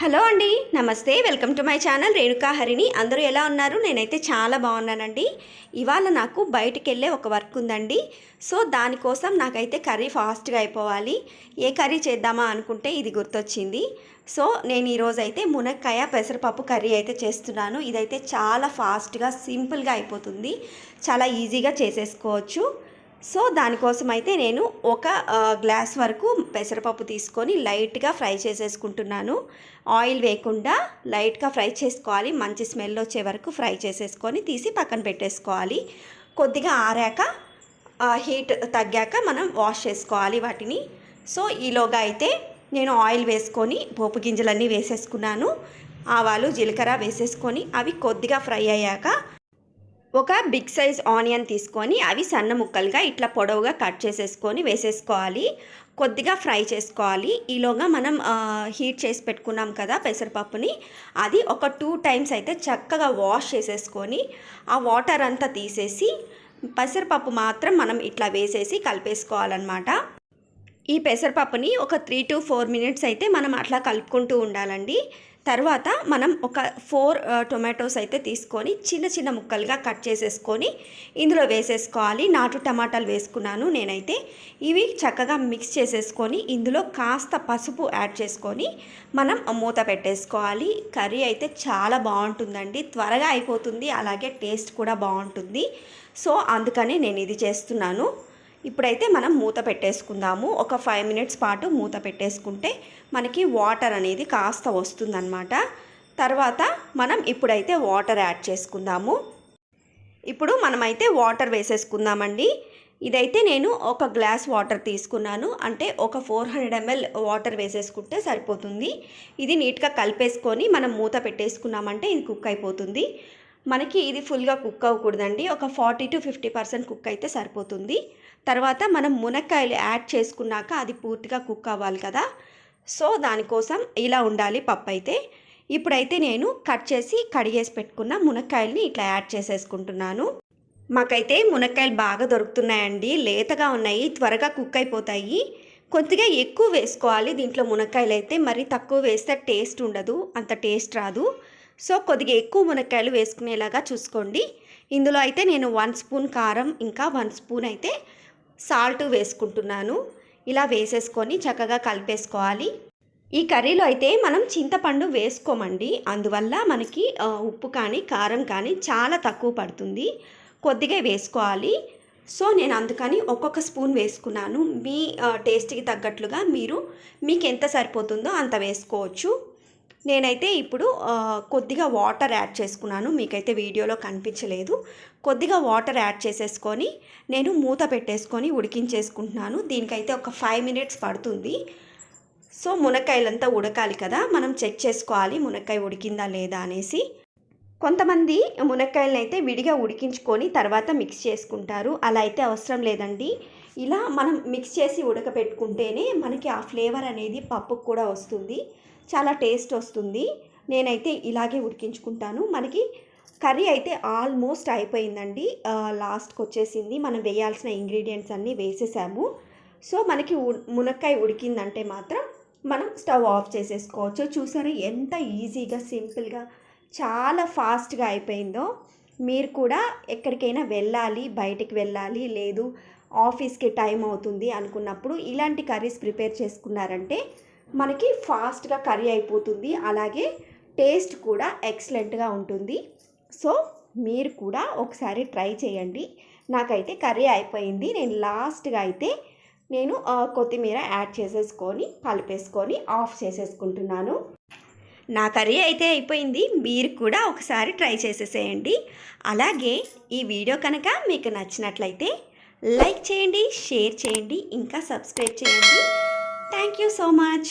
Hello అండి నమస్తే. Welcome to my channel Renuka Harini అందరూ ఎలా ఉన్నారు? నేనైతే చాలా బాగున్నానండి. ఇవాళ నాకు బయటికి వెళ్ళే ఒక వర్క్ ఉందండి. సో దానికోసం నాకైతే కర్రీ ఫాస్ట్గా అయిపోవాలి. ఏ కర్రీ చేద్దామా అనుకుంటే ఇది గుర్తొచ్చింది. సో నేను ఈరోజు అయితే మునక్కాయ పెసరపప్పు కర్రీ అయితే చేస్తున్నాను. ఇదైతే చాలా ఫాస్ట్గా సింపుల్గా అయిపోతుంది. చాలా ఈజీగా చేసేసుకోవచ్చు. సో దానికోసం అయితే నేను ఒక గ్లాస్ వరకు పెసరపప్పు తీసుకొని లైట్గా ఫ్రై చేసేసుకుంటున్నాను. ఆయిల్ వేయకుండా లైట్గా ఫ్రై చేసుకోవాలి. మంచి స్మెల్ వచ్చే వరకు ఫ్రై చేసేసుకొని తీసి పక్కన పెట్టేసుకోవాలి. కొద్దిగా ఆరాక హీట్ తగ్గాక మనం వాష్ చేసుకోవాలి వాటిని. సో ఈలోగా అయితే నేను ఆయిల్ వేసుకొని పోపు గింజలన్నీ వేసేసుకున్నాను. ఆవాలు జీలకర్ర వేసేసుకొని అవి కొద్దిగా ఫ్రై అయ్యాక ఒక బిగ్ సైజ్ ఆనియన్ తీసుకొని అవి సన్న ముక్కలుగా ఇట్లా పొడవుగా కట్ చేసేసుకొని వేసేసుకోవాలి. కొద్దిగా ఫ్రై చేసుకోవాలి. ఈలోగా మనం హీట్ చేసి పెట్టుకున్నాం కదా పెసరపప్పుని అది ఒక టూ టైమ్స్ అయితే చక్కగా వాష్ చేసేసుకొని ఆ వాటర్ అంతా తీసేసి పెసరపప్పు మాత్రం మనం ఇట్లా వేసేసి కలిపేసుకోవాలన్నమాట. ఈ పెసరపప్పుని ఒక త్రీ టు ఫోర్ మినిట్స్ అయితే మనం అట్లా కలుపుకుంటూ ఉండాలండి. తర్వాత మనం ఒక ఫోర్ టొమాటోస్ అయితే తీసుకొని చిన్న చిన్న ముక్కలుగా కట్ చేసేసుకొని ఇందులో వేసేసుకోవాలి. నాటు టమాటాలు వేసుకున్నాను నేనైతే. ఇవి చక్కగా మిక్స్ చేసేసుకొని ఇందులో కాస్త పసుపు యాడ్ చేసుకొని మనం మూత పెట్టేసుకోవాలి. కర్రీ అయితే చాలా బాగుంటుందండి. త్వరగా అయిపోతుంది. అలాగే టేస్ట్ కూడా బాగుంటుంది. సో అందుకని నేను ఇది చేస్తున్నాను. ఇప్పుడైతే మనం మూత పెట్టేసుకుందాము. ఒక ఫైవ్ మినిట్స్ పాటు మూత పెట్టేసుకుంటే మనకి వాటర్ అనేది కాస్త వస్తుందన్నమాట. తర్వాత మనం ఇప్పుడైతే వాటర్ యాడ్ చేసుకుందాము. ఇప్పుడు మనమైతే వాటర్ వేసేసుకుందామండి. ఇదైతే నేను ఒక గ్లాస్ వాటర్ తీసుకున్నాను. అంటే ఒక ఫోర్ హండ్రెడ్ ఎంఎల్ వాటర్ వేసేసుకుంటే సరిపోతుంది. ఇది నీట్గా కలిపేసుకొని మనం మూత పెట్టేసుకున్నామంటే ఇది కుక్ అయిపోతుంది. మనకి ఇది ఫుల్గా కుక్ అవ్వకూడదండి. ఒక forty to fifty percent cook అయితే సరిపోతుంది. తర్వాత మనం మునక్కాయలు యాడ్ చేసుకున్నాక అది పూర్తిగా కుక్ అవ్వాలి కదా. సో దానికోసం ఇలా ఉండాలి పప్పు అయితే ఇప్పుడైతే నేను కట్ చేసి కడిగేసి పెట్టుకున్న మునక్కాయల్ని ఇట్లా యాడ్ చేసేసుకుంటున్నాను. మాకైతే మునక్కాయలు బాగా దొరుకుతున్నాయండి. లేతగా ఉన్నాయి త్వరగా కుక్ అయిపోతాయి. కొద్దిగా ఎక్కువ వేసుకోవాలి. దీంట్లో మునక్కాయలు అయితే మరి తక్కువ వేస్తే టేస్ట్ ఉండదు. అంత టేస్ట్ రాదు. సో కొద్దిగా ఎక్కువ మునక్కాయలు వేసుకునేలాగా చూసుకోండి. ఇందులో అయితే నేను వన్ స్పూన్ కారం ఇంకా వన్ స్పూన్ అయితే సాల్ట్ వేసుకుంటున్నాను. ఇలా వేసేసుకొని చక్కగా కలిపేసుకోవాలి. ఈ కర్రీలో అయితే మనం చింతపండు వేసుకోమండి. అందువల్ల మనకి ఉప్పు కానీ కారం కానీ చాలా తక్కువ పడుతుంది. కొద్దిగా వేసుకోవాలి. సో నేను అందుకని ఒక్కొక్క స్పూన్ వేసుకున్నాను. మీ టేస్ట్కి తగ్గట్లుగా మీరు మీకు ఎంత సరిపోతుందో అంత వేసుకోవచ్చు. నేనైతే ఇప్పుడు కొద్దిగా వాటర్ యాడ్ చేసుకున్నాను. మీకైతే వీడియోలో కనిపించలేదు. కొద్దిగా వాటర్ యాడ్ చేసేసుకొని నేను మూత పెట్టేసుకొని ఉడికించేసుకుంటున్నాను. దీనికైతే ఒక ఫైవ్ మినిట్స్ పడుతుంది. సో మునక్కాయలంతా ఉడకాలి కదా. మనం చెక్ చేసుకోవాలి మునక్కాయ ఉడికిందా లేదా అనేసి. కొంతమంది మునక్కాయలను అయితే విడిగా ఉడికించుకొని తర్వాత మిక్స్ చేసుకుంటారు. అలా అయితే అవసరం లేదండి. ఇలా మనం మిక్స్ చేసి ఉడకపెట్టుకుంటేనే మనకి ఆ ఫ్లేవర్ అనేది పప్పుకు కూడా వస్తుంది. చాలా టేస్ట్ వస్తుంది. నేనైతే ఇలాగే ఉడికించుకుంటాను. మనకి కర్రీ అయితే ఆల్మోస్ట్ అయిపోయిందండి. లాస్ట్కి వచ్చేసింది. మనం వేయాల్సిన ఇంగ్రీడియంట్స్ అన్నీ వేసేసాము. సో మనకి ఉ- మునక్కాయ ఉడికిందంటే మాత్రం మనం స్టవ్ ఆఫ్ చేసేసుకోవచ్చు. చూసారా ఎంత ఈజీగా సింపుల్గా చాలా ఫాస్ట్గా అయిపోయిందో. మీరు కూడా ఎక్కడికైనా వెళ్ళాలి బయటికి వెళ్ళాలి లేదు ఆఫీస్కి టైం అవుతుంది అనుకున్నప్పుడు ఇలాంటి కర్రీస్ ప్రిపేర్ చేసుకున్నారంటే మనకి ఫాస్ట్గా కర్రీ అయిపోతుంది. అలాగే టేస్ట్ కూడా ఎక్సలెంట్గా ఉంటుంది. సో మీరు కూడా ఒకసారి ట్రై చేయండి. నాకైతే కర్రీ అయిపోయింది. నేను లాస్ట్గా అయితే నేను కొత్తిమీర యాడ్ చేసేసుకొని కలిపేసుకొని ఆఫ్ చేసేసుకుంటున్నాను. నా కర్రీ అయితే అయిపోయింది. మీరు కూడా ఒకసారి ట్రై చేసేసేయండి. అలాగే ఈ వీడియో కనుక మీకు నచ్చినట్లయితే లైక్ చేయండి షేర్ చేయండి ఇంకా సబ్స్క్రైబ్ చేయండి. Thank you so much